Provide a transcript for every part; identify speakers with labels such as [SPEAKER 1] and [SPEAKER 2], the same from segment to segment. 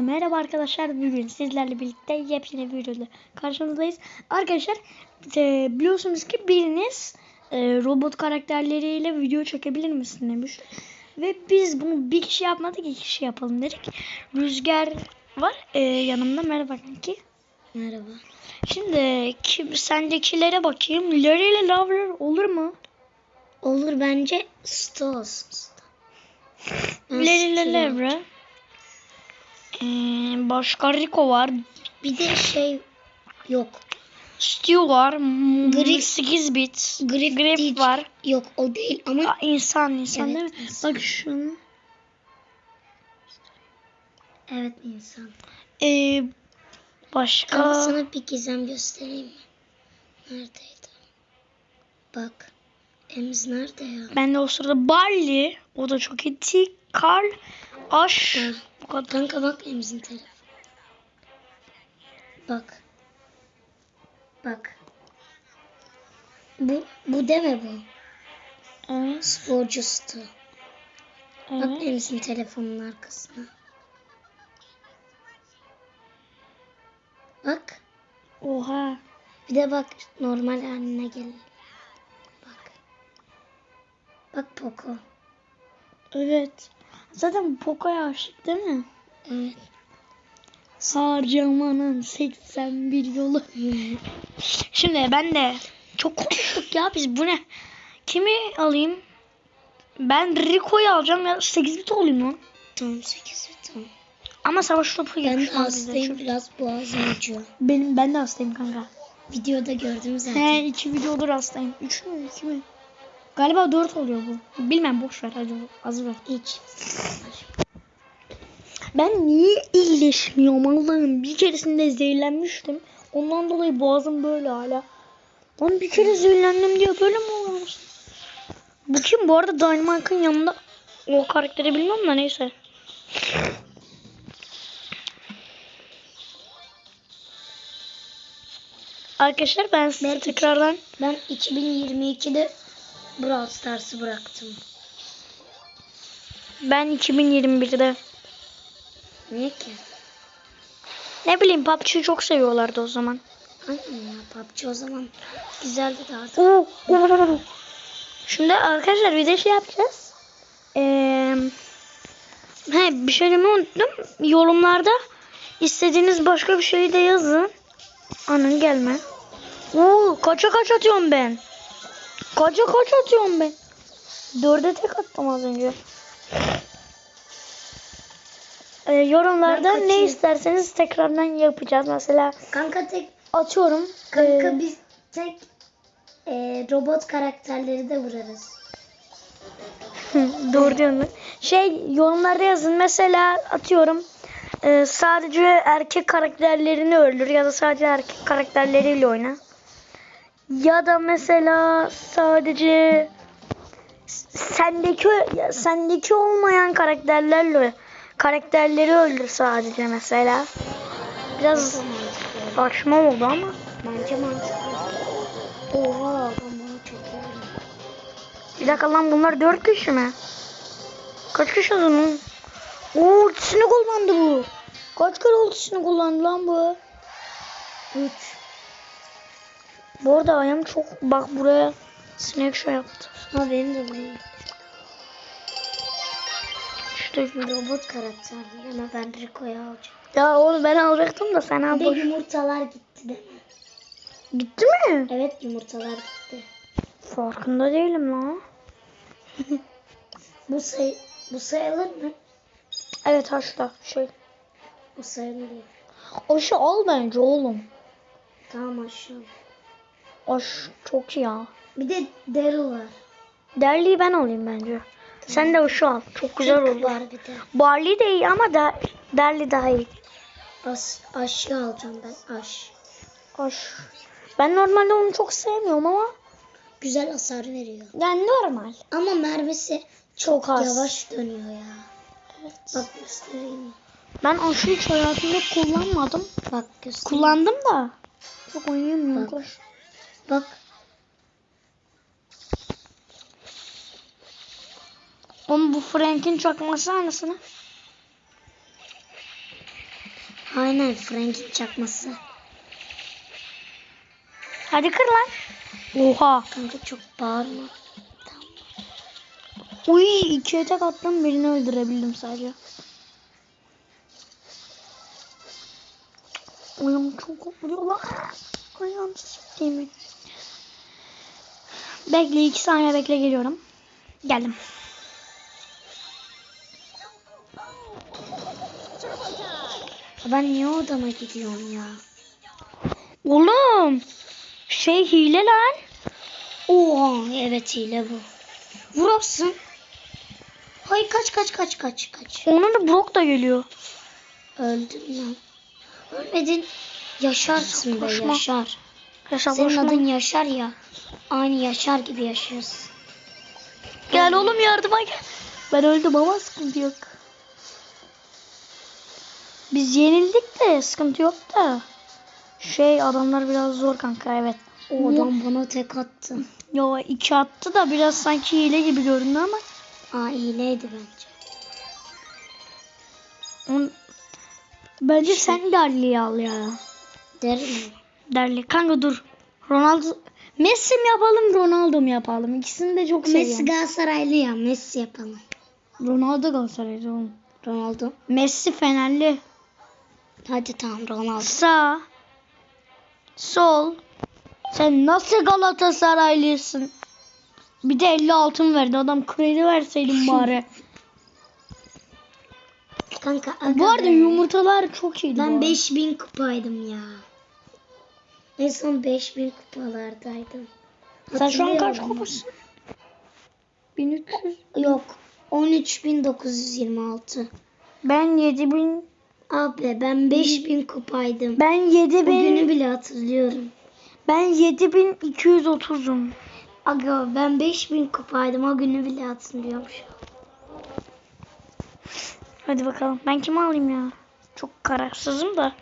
[SPEAKER 1] Merhaba arkadaşlar bugün sizlerle birlikte yepyeni bir videoda karşınızdayız. Arkadaşlar e, biliyorsunuz ki biriniz e, robot karakterleriyle video çekebilir misin demiş. Ve biz bunu bir kişi yapmadık iki kişi yapalım dedik. Rüzgar var e, yanımda merhaba kanki.
[SPEAKER 2] Merhaba.
[SPEAKER 1] Şimdi kim, sendekilere bakayım. Larry ile Lavler olur mu?
[SPEAKER 2] Olur bence Sto olsun. Sto. Ben
[SPEAKER 1] Larry ile
[SPEAKER 2] Sto
[SPEAKER 1] Lavler. E, başka Rico var.
[SPEAKER 2] Bir de şey yok.
[SPEAKER 1] Stu var.
[SPEAKER 2] Grip.
[SPEAKER 1] Grip. 8 bit.
[SPEAKER 2] Grip,
[SPEAKER 1] Grip
[SPEAKER 2] değil.
[SPEAKER 1] var.
[SPEAKER 2] Yok o değil ama
[SPEAKER 1] Aa, insan insan
[SPEAKER 2] Evet,
[SPEAKER 1] değil mi?
[SPEAKER 2] insan.
[SPEAKER 1] Bak şunu.
[SPEAKER 2] evet insan.
[SPEAKER 1] Ee, başka.
[SPEAKER 2] Ama sana bir gizem göstereyim mi? Neredeydi? Bak. Emiz nerede ya?
[SPEAKER 1] Ben de o sırada Barley. O da çok iyi. T. Carl. Ash.
[SPEAKER 2] Ha.
[SPEAKER 1] Kadar.
[SPEAKER 2] Kanka bak Emiz'in telefonu. Bak. Bak. Bu bu deme bu.
[SPEAKER 1] Evet.
[SPEAKER 2] Sporcu Sto. Bak
[SPEAKER 1] evet.
[SPEAKER 2] Emiz'in telefonun arkasına. Bak.
[SPEAKER 1] Oha.
[SPEAKER 2] Bir de bak normal haline gel. Bak. Bak Poco.
[SPEAKER 1] Evet. Zaten Poco'ya aşık değil mi?
[SPEAKER 2] Evet.
[SPEAKER 1] Harcamanın 81 yolu. Şimdi ben de çok konuştuk ya biz bu ne? Kimi alayım? Ben Rico'yu alacağım ya 8 bit olayım lan.
[SPEAKER 2] Tamam 8 tamam.
[SPEAKER 1] Ama savaş topu
[SPEAKER 2] Ben hastayım biraz boğazım acıyor.
[SPEAKER 1] Benim ben de hastayım kanka.
[SPEAKER 2] Videoda gördüm zaten.
[SPEAKER 1] He iki videodur hastayım. Üç mü iki mi? Galiba dört oluyor bu. Bilmem boş ver hadi az ver.
[SPEAKER 2] İç.
[SPEAKER 1] Ben niye iyileşmiyorum Allah'ım? Bir keresinde zehirlenmiştim. Ondan dolayı boğazım böyle hala. Lan bir kere zehirlendim diye böyle mi oluyormuş? Bu kim? Bu arada Dynamite'ın yanında o karakteri bilmem de neyse. Arkadaşlar ben size
[SPEAKER 2] Ben-
[SPEAKER 1] tekrardan
[SPEAKER 2] Ben 2022'de Brawl Stars'ı bıraktım.
[SPEAKER 1] ben 2021'de
[SPEAKER 2] Niye ki?
[SPEAKER 1] ne bileyim PUBG'yi çok seviyorlardı o zaman.
[SPEAKER 2] Aynen ya PUBG o zaman güzeldi daha.
[SPEAKER 1] Oo, oo. Şimdi arkadaşlar bir de şey yapacağız. Ee, he, bir şey demeyi unuttum. Yorumlarda istediğiniz başka bir şeyi de yazın. Anın gelme. Oo, kaça kaç atıyorum ben? Kaça kaç atıyorum ben? Dörde tek attım az önce. Ee, yorumlarda
[SPEAKER 2] Ben
[SPEAKER 1] ne isterseniz tekrardan yapacağız. Mesela
[SPEAKER 2] Kanka tek
[SPEAKER 1] atıyorum.
[SPEAKER 2] kanka
[SPEAKER 1] Ee,
[SPEAKER 2] biz tek e, robot karakterleri de vurarız.
[SPEAKER 1] Doğru diyorsun. Şey yorumlarda yazın mesela atıyorum e, sadece erkek karakterlerini öldür ya da sadece erkek karakterleriyle oyna. Ya da mesela sadece sendeki sendeki olmayan karakterlerle karakterleri öldür sadece mesela. Biraz saçma oldu ama.
[SPEAKER 2] Bence mantıklı. Oha iyi.
[SPEAKER 1] Bir dakika lan bunlar dört kişi mi? Kaç kişi lan? Oo ultisini kullandı bu. Kaç kere ultisini kullandı lan bu? Üç. Bu arada ayağım çok bak buraya sinek şey yaptı.
[SPEAKER 2] Ha benim de benim.
[SPEAKER 1] İşte
[SPEAKER 2] Robot karakterleri ama ben Rico'yu alacağım.
[SPEAKER 1] ya onu ben alacaktım da sen al
[SPEAKER 2] Bir de yumurtalar gitti mi?
[SPEAKER 1] Gitti mi?
[SPEAKER 2] Evet yumurtalar gitti.
[SPEAKER 1] Farkında değilim lan.
[SPEAKER 2] Bu say bu sayılır mı?
[SPEAKER 1] Evet haşla şey.
[SPEAKER 2] Bu sayılır.
[SPEAKER 1] O şey al bence oğlum.
[SPEAKER 2] Tamam aşağı.
[SPEAKER 1] Aş çok iyi ya.
[SPEAKER 2] Bir de Daryl var.
[SPEAKER 1] Derliği ben alayım bence. Sen de o şu al. Çok güzel
[SPEAKER 2] Tick
[SPEAKER 1] oldu.
[SPEAKER 2] var bir de.
[SPEAKER 1] Barley de iyi ama da Derli daha iyi.
[SPEAKER 2] As aşağı alacağım ben aş.
[SPEAKER 1] Hoş. Ben normalde onu çok sevmiyorum ama
[SPEAKER 2] Güzel hasar veriyor.
[SPEAKER 1] yani normal.
[SPEAKER 2] Ama mermisi
[SPEAKER 1] Çok az.
[SPEAKER 2] yavaş dönüyor ya.
[SPEAKER 1] Evet.
[SPEAKER 2] Bak göstereyim.
[SPEAKER 1] Ben aşı hiç hayatımda kullanmadım.
[SPEAKER 2] Bak göstereyim.
[SPEAKER 1] Kullandım da çok oynayamıyorum.
[SPEAKER 2] Bak. Bak.
[SPEAKER 1] Oğlum bu Frank'in çakması aynısını.
[SPEAKER 2] Aynen Frank'in çakması.
[SPEAKER 1] Hadi kır lan. Oha.
[SPEAKER 2] Kanka çok bağırma.
[SPEAKER 1] Uy iki atak attım birini öldürebildim sadece. Ayağım çok vuruyorlar. Ayağım siktiğimi. Bekle iki saniye bekle geliyorum. Geldim.
[SPEAKER 2] Ben niye odama gidiyorum ya?
[SPEAKER 1] Oğlum. Şey hile lan.
[SPEAKER 2] Oha evet hile bu. Vurursun. Hayır kaç kaç kaç kaç kaç.
[SPEAKER 1] Onun da Brock da geliyor.
[SPEAKER 2] Öldün lan. Ölmedin. Yaşarsın be
[SPEAKER 1] Koşma.
[SPEAKER 2] Yaşar.
[SPEAKER 1] Yaşa
[SPEAKER 2] Senin
[SPEAKER 1] boşuna.
[SPEAKER 2] adın Yaşar ya. Aynı Yaşar gibi yaşıyorsun.
[SPEAKER 1] Gel oğlum yardıma gel. Ben öldüm ama sıkıntı yok. Biz yenildik de sıkıntı yok da. Şey adamlar biraz zor kanka evet.
[SPEAKER 2] O adam bana tek attı.
[SPEAKER 1] Yo iki attı da biraz sanki hile gibi göründü ama.
[SPEAKER 2] Aa hileydi bence.
[SPEAKER 1] On... Bence sen Darli'yi al ya.
[SPEAKER 2] Derim
[SPEAKER 1] Darli. Kanka dur. Ronaldo. Messi mi yapalım Ronaldo mu yapalım? İkisini de çok seviyorum.
[SPEAKER 2] Messi Galatasaraylı ya. Messi yapalım.
[SPEAKER 1] Ronaldo Galatasaraylı oğlum.
[SPEAKER 2] Ronaldo.
[SPEAKER 1] Messi Fenerli.
[SPEAKER 2] Hadi tamam Ronaldo.
[SPEAKER 1] Sağ. Sol. Sen nasıl Galatasaraylısın? Bir de 50 altın verdi. Adam kredi verseydin bari.
[SPEAKER 2] Kanka
[SPEAKER 1] Bu arada yumurtalar çok iyiydi.
[SPEAKER 2] Ben
[SPEAKER 1] arada.
[SPEAKER 2] 5000 kupaydım ya. En son 5000 kupalardaydım.
[SPEAKER 1] Sen şu an kaç kupasın? 1300.
[SPEAKER 2] Yok. 13926.
[SPEAKER 1] Ben 7000.
[SPEAKER 2] Abi ben 5000 kupaydım.
[SPEAKER 1] Ben
[SPEAKER 2] O günü
[SPEAKER 1] 7000.
[SPEAKER 2] bile hatırlıyorum.
[SPEAKER 1] Ben 7230'um.
[SPEAKER 2] Aga ben 5000 kupaydım. O günü bile hatırlıyorum şu an.
[SPEAKER 1] Hadi bakalım. Ben kimi alayım ya? Çok kararsızım da.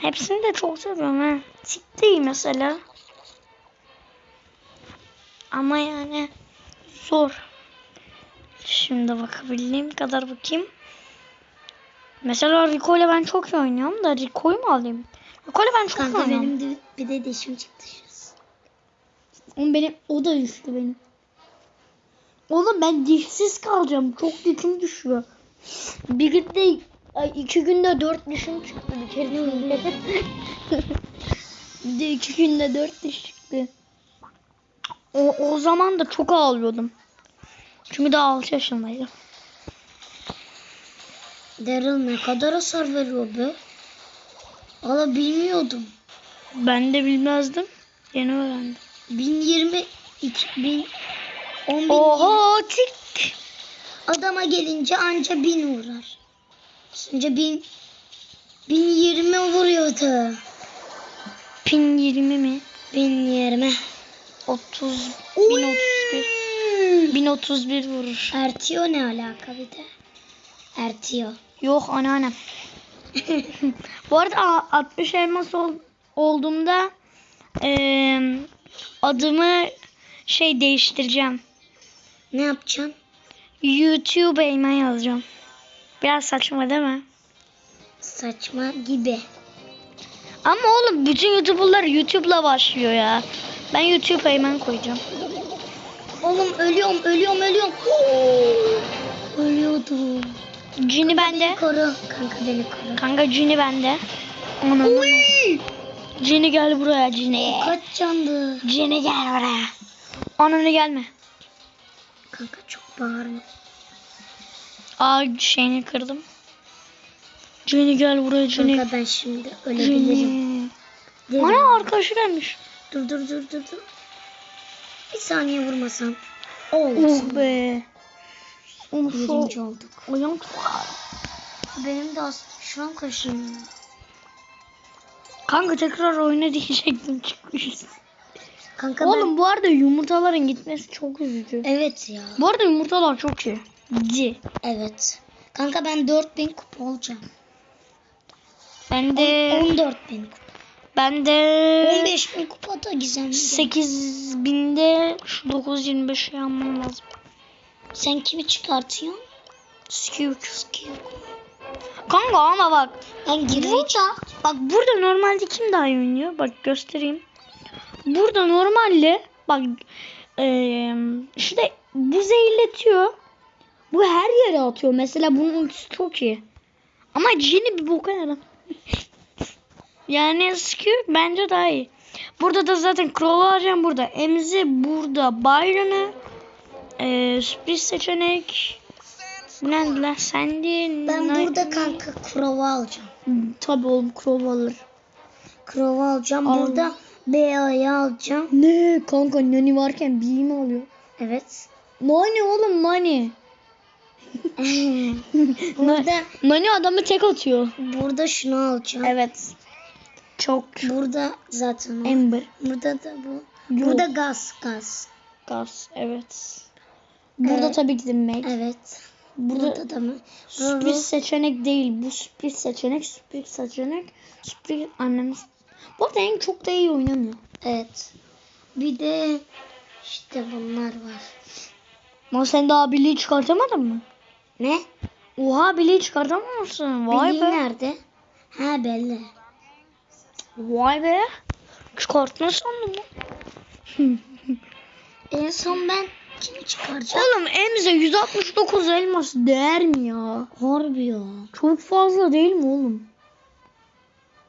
[SPEAKER 1] Hepsini de çok seviyorum ha. City mesela. Ama yani zor. Şimdi bakabildiğim kadar bakayım. Mesela Rico ile ben çok iyi oynuyorum da Rico'yu mu alayım? Rico ile ben çok iyi
[SPEAKER 2] Kanka
[SPEAKER 1] oynuyorum.
[SPEAKER 2] benim de bir de dişim çıktı şu an.
[SPEAKER 1] Oğlum benim o da düştü benim. Oğlum ben dişsiz kalacağım. Çok dişim düşüyor. Bir günde ay iki günde dört dişim çıktı bir kere. bir de iki günde dört diş çıktı. O, o zaman da çok ağlıyordum. Çünkü daha 6 yaşındaydım.
[SPEAKER 2] Daryl ne kadar hasar veriyor be? Valla bilmiyordum.
[SPEAKER 1] Ben de bilmezdim. Yeni öğrendim.
[SPEAKER 2] 1020 2000 10 bin
[SPEAKER 1] Oho tik.
[SPEAKER 2] adama gelince anca 1000 vurar. Önce 1000 1020 vuruyordu.
[SPEAKER 1] Pin 20 mi?
[SPEAKER 2] 1020.
[SPEAKER 1] 30 1031. 1031 vurur.
[SPEAKER 2] Ertiyor ne alaka bir de? Ertiyor.
[SPEAKER 1] Yok anneannem. Bu arada a- 60 elmas ol, olduğumda eee, adımı şey değiştireceğim.
[SPEAKER 2] Ne yapacaksın?
[SPEAKER 1] YouTube Eymen yazacağım. Biraz saçma değil mi?
[SPEAKER 2] Saçma gibi.
[SPEAKER 1] Ama oğlum bütün YouTuber'lar YouTube'la başlıyor ya. Ben YouTube Eymen koyacağım.
[SPEAKER 2] Oğlum ölüyorum, ölüyorum, ölüyorum. Ölüyordum.
[SPEAKER 1] Cini bende.
[SPEAKER 2] Koru. Kanka beni koru.
[SPEAKER 1] Kanka Cini bende. Anam. Cini gel buraya Cini.
[SPEAKER 2] Kaç candı?
[SPEAKER 1] Cini gel buraya. Ananı gelme.
[SPEAKER 2] Kanka çok bağırma.
[SPEAKER 1] Aa şeyini kırdım. Cini gel buraya Cini.
[SPEAKER 2] Kanka ben şimdi ölebilirim.
[SPEAKER 1] Ana arkadaşı gelmiş.
[SPEAKER 2] Dur dur dur dur dur. Bir saniye vurmasam. Oldu.
[SPEAKER 1] Oh be.
[SPEAKER 2] Birinci olduk.
[SPEAKER 1] Ayağım ağrıyor.
[SPEAKER 2] Benim de aslında şu an kaşınıyor.
[SPEAKER 1] Kanka tekrar oyuna diyecektim çıkmış.
[SPEAKER 2] Kanka
[SPEAKER 1] Oğlum bu arada yumurtaların gitmesi çok üzücü.
[SPEAKER 2] ben... Evet ya.
[SPEAKER 1] Bu arada yumurtalar çok iyi. Di.
[SPEAKER 2] Evet. Kanka ben 4000 kupa olacağım.
[SPEAKER 1] Ben de
[SPEAKER 2] 14000 kupa.
[SPEAKER 1] ben de
[SPEAKER 2] 15000 kupa da gizemli.
[SPEAKER 1] 8000'de şu 925'i yapmam lazım.
[SPEAKER 2] Sen kimi çıkartıyorsun?
[SPEAKER 1] Skewk.
[SPEAKER 2] Skill.
[SPEAKER 1] Kanka ama bak.
[SPEAKER 2] Ben
[SPEAKER 1] Burada, bak burada normalde kim daha iyi oynuyor? Bak göstereyim. Burada normalde bak eee işte bu zehirletiyor. Bu her yere atıyor. Mesela bunun ultisi çok iyi. Ama Jin'i bir boka yarar. yani sıkıyor bence daha iyi. Burada da zaten Crow'u alacağım burada. Emzi burada. Byron'ı eee sürpriz seçenek. Ne lan? Sandy.
[SPEAKER 2] Ben
[SPEAKER 1] Knight-
[SPEAKER 2] burada kanka Crow'u alacağım.
[SPEAKER 1] Tabii oğlum Crow alır.
[SPEAKER 2] Crow'u alacağım.
[SPEAKER 1] Al.
[SPEAKER 2] Burada BA'yı alacağım.
[SPEAKER 1] Ne kanka Nani varken bir mi alıyor?
[SPEAKER 2] Evet.
[SPEAKER 1] Nani oğlum Nani.
[SPEAKER 2] burada
[SPEAKER 1] Nani adamı tek atıyor.
[SPEAKER 2] burada şunu alacağım.
[SPEAKER 1] Evet. Çok
[SPEAKER 2] Burada zaten o.
[SPEAKER 1] Ember.
[SPEAKER 2] Burada da bu.
[SPEAKER 1] Yok.
[SPEAKER 2] Burada gaz gaz.
[SPEAKER 1] Gaz. Evet. Burada
[SPEAKER 2] Evet.
[SPEAKER 1] tabii ki de Meg.
[SPEAKER 2] Evet.
[SPEAKER 1] Burada,
[SPEAKER 2] Burada da mı?
[SPEAKER 1] sürpriz seçenek değil. Bu sürpriz seçenek. Sürpriz seçenek. Sürpriz annemiz. Bu arada en çok da iyi oynamıyor.
[SPEAKER 2] Evet. Bir de işte bunlar var.
[SPEAKER 1] Ama sen daha Billy'yi çıkartamadın mı?
[SPEAKER 2] Ne?
[SPEAKER 1] Oha Billy'yi çıkartamamışsın. Vay
[SPEAKER 2] Billy
[SPEAKER 1] be.
[SPEAKER 2] nerede? Ha belli.
[SPEAKER 1] Vay be. Çıkartma sandım.
[SPEAKER 2] En son ben kimi çıkaracağım?
[SPEAKER 1] Oğlum Emze 169 elmas değer mi ya?
[SPEAKER 2] Harbi ya.
[SPEAKER 1] Çok fazla değil mi oğlum?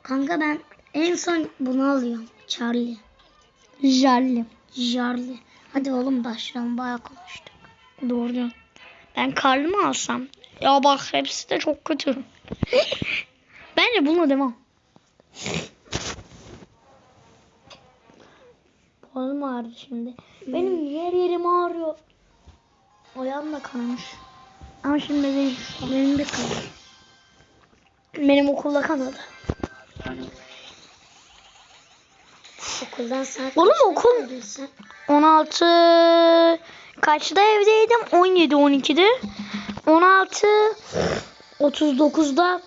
[SPEAKER 2] Kanka ben en son bunu alıyorum. Charlie.
[SPEAKER 1] Jelly.
[SPEAKER 2] Charlie. Hadi oğlum başlayalım. Bayağı konuştuk.
[SPEAKER 1] Doğru diyorsun. Ben karlı mı alsam? Ya bak hepsi de çok kötü. Bence bununla devam. Boğazım ağrıdı şimdi. Benim yer yerim ağrıyor. Ayağım da kanamış. Ama şimdi değil.
[SPEAKER 2] Benim de kalır.
[SPEAKER 1] Benim okulda kanadı.
[SPEAKER 2] Okuldan saat
[SPEAKER 1] Oğlum okul-
[SPEAKER 2] geldin sen?
[SPEAKER 1] 16 kaçta evdeydim? 17 12'de. 16 39'da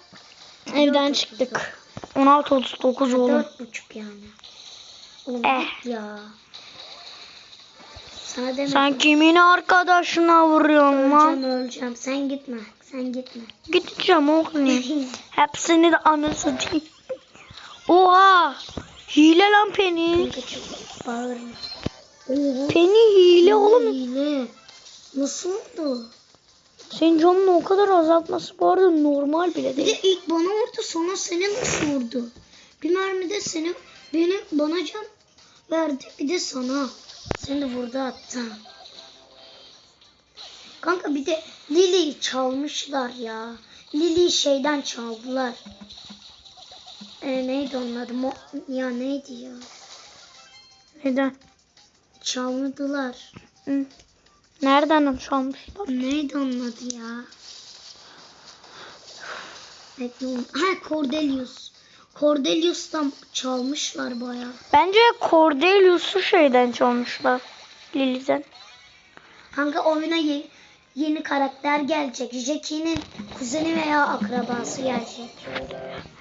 [SPEAKER 1] evden çıktık. 16 39 oğlum.
[SPEAKER 2] Dört buçuk yani. Oğlum
[SPEAKER 1] Eh.
[SPEAKER 2] ya. Sana demedim.
[SPEAKER 1] Sen kimin arkadaşına vuruyorsun lan?
[SPEAKER 2] Öleceğim öleceğim. Sen gitme. Sen gitme.
[SPEAKER 1] Gideceğim oğlum. Hepsini de anası değil. Oha! Hile lan Penny. Oğlum.
[SPEAKER 2] Hile. Nasıl oldu?
[SPEAKER 1] Senin canını o kadar azaltması bu arada normal bile
[SPEAKER 2] Bir
[SPEAKER 1] değil.
[SPEAKER 2] de ilk bana vurdu sonra seni nasıl vurdu? Bir mermide seni beni bana can verdi bir de sana. Seni de vurdu hatta. Kanka bir de Lily'yi çalmışlar ya. Lily'yi şeyden çaldılar. E, neydi onun adı? Mo- ya neydi ya?
[SPEAKER 1] Neden?
[SPEAKER 2] Çalmadılar.
[SPEAKER 1] Hı. Nereden çalmışlar?
[SPEAKER 2] Neydi onun adı ya? Ha Cordelius. Cordelius'tan çalmışlar bayağı.
[SPEAKER 1] Bence Cordelius'u şeyden çalmışlar. Lily'den.
[SPEAKER 2] Kanka oyuna ye- yeni karakter gelecek. Jackie'nin kuzeni veya akrabası gelecek.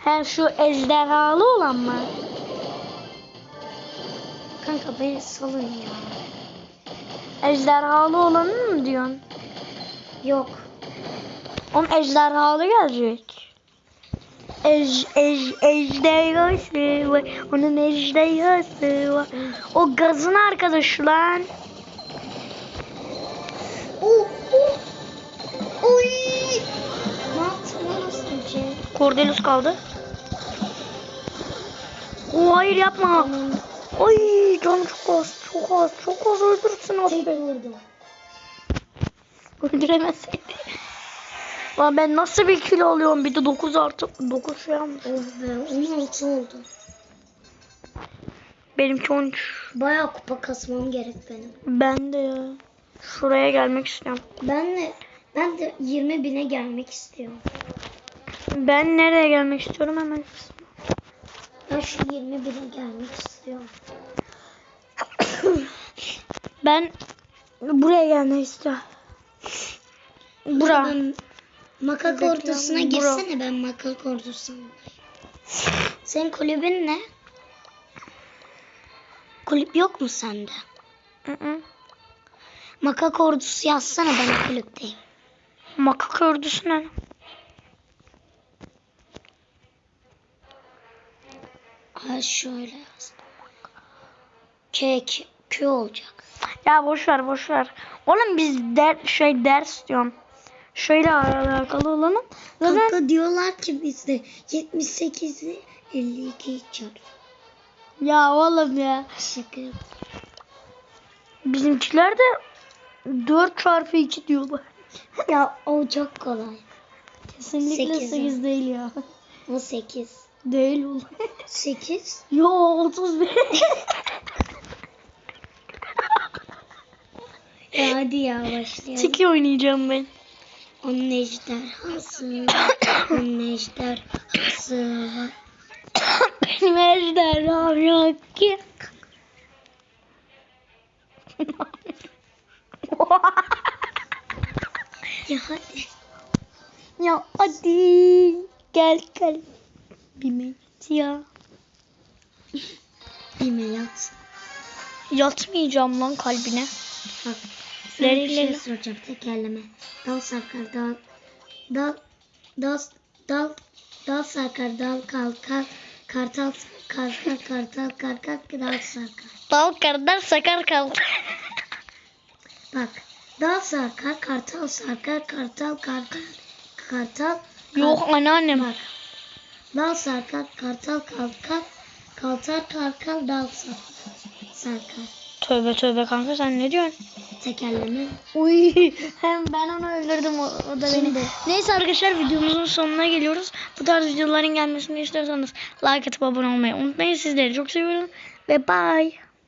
[SPEAKER 1] He şu ejderhalı olan mı?
[SPEAKER 2] Kanka beni salın ya.
[SPEAKER 1] Ejderhalı olanı mı diyorsun?
[SPEAKER 2] Yok.
[SPEAKER 1] Onun ejderhalı gelecek. Ej, ej, ejderhası var. Onun ejderhası var. O gazın arkadaşı lan.
[SPEAKER 2] Oh, oh. Oy. Ne yaptın?
[SPEAKER 1] Cordelius kaldı. Oo, hayır yapma. Ay canım çok az, çok az, çok az öldürsün abi.
[SPEAKER 2] vurdum.
[SPEAKER 1] Öldüremezseydi. Lan ben nasıl bir kilo alıyorum bir de 9 artı 9 şey almış.
[SPEAKER 2] Oh be 16 oldu.
[SPEAKER 1] Benimki 13.
[SPEAKER 2] Bayağı kupa kasmam gerek benim.
[SPEAKER 1] Ben de ya. Şuraya gelmek istiyorum.
[SPEAKER 2] Ben de ben de 20 bine gelmek istiyorum.
[SPEAKER 1] Ben nereye gelmek istiyorum hemen.
[SPEAKER 2] Ben şu 20 bine gelmek istiyorum.
[SPEAKER 1] Ben buraya gelmek istiyorum. Bura.
[SPEAKER 2] Ben makak
[SPEAKER 1] Bekle,
[SPEAKER 2] ordusuna
[SPEAKER 1] bura.
[SPEAKER 2] girsene ben makak ordusuna. Senin kulübün ne? Kulüp yok mu sende?
[SPEAKER 1] Hı hı.
[SPEAKER 2] Makak ordusu yazsana ben kulüpteyim.
[SPEAKER 1] Makak örgüsü ne?
[SPEAKER 2] Ha şöyle yaz. K, K, Q olacak.
[SPEAKER 1] Ya boş ver boş ver. Oğlum biz der, şey ders diyorum. Şöyle alakalı olalım. Zaten
[SPEAKER 2] Kanka diyorlar ki bizde 78'i 52 çarp.
[SPEAKER 1] ya oğlum ya.
[SPEAKER 2] Şaka
[SPEAKER 1] Bizimkiler de 4 çarpı 2 diyorlar.
[SPEAKER 2] Ya o çok kolay.
[SPEAKER 1] Kesinlikle
[SPEAKER 2] Sekiz
[SPEAKER 1] 8 değil ya.
[SPEAKER 2] O 8.
[SPEAKER 1] Değil oğlum.
[SPEAKER 2] 8.
[SPEAKER 1] Yo 31.
[SPEAKER 2] Ya hadi ya başlayalım.
[SPEAKER 1] Tiki oynayacağım ben.
[SPEAKER 2] Onun ejderhası. Onun ejderhası var.
[SPEAKER 1] Benim ejderham yok ki.
[SPEAKER 2] Ya hadi.
[SPEAKER 1] ya hadi gel gel. Bir ya.
[SPEAKER 2] Bime yat.
[SPEAKER 1] Yatmayacağım lan kalbine.
[SPEAKER 2] Bak. Sana bir
[SPEAKER 1] Leri
[SPEAKER 2] şey
[SPEAKER 1] leri.
[SPEAKER 2] soracağım. Tekerleme. Dal sarkar dal. Dal. Dal. Dal. Dal sarkar dal kalkar. Kartal kalkar kartal karkar dal sarkar.
[SPEAKER 1] Dal kardeş sakar kaldı.
[SPEAKER 2] Bak. Dal sarkar kartal sarkar kartal karkar. Kartal.
[SPEAKER 1] Yok anneannem.
[SPEAKER 2] Bak. Dal sarkar kartal kalkar. Kaltar karkal dal sarkar.
[SPEAKER 1] Tövbe tövbe kanka sen ne diyorsun?
[SPEAKER 2] Tekerleme.
[SPEAKER 1] Uy hem ben onu öldürdüm o, o da beni. Neyse arkadaşlar videomuzun sonuna geliyoruz. Bu tarz videoların gelmesini istiyorsanız like atıp abone olmayı unutmayın. Sizleri çok seviyorum ve bye.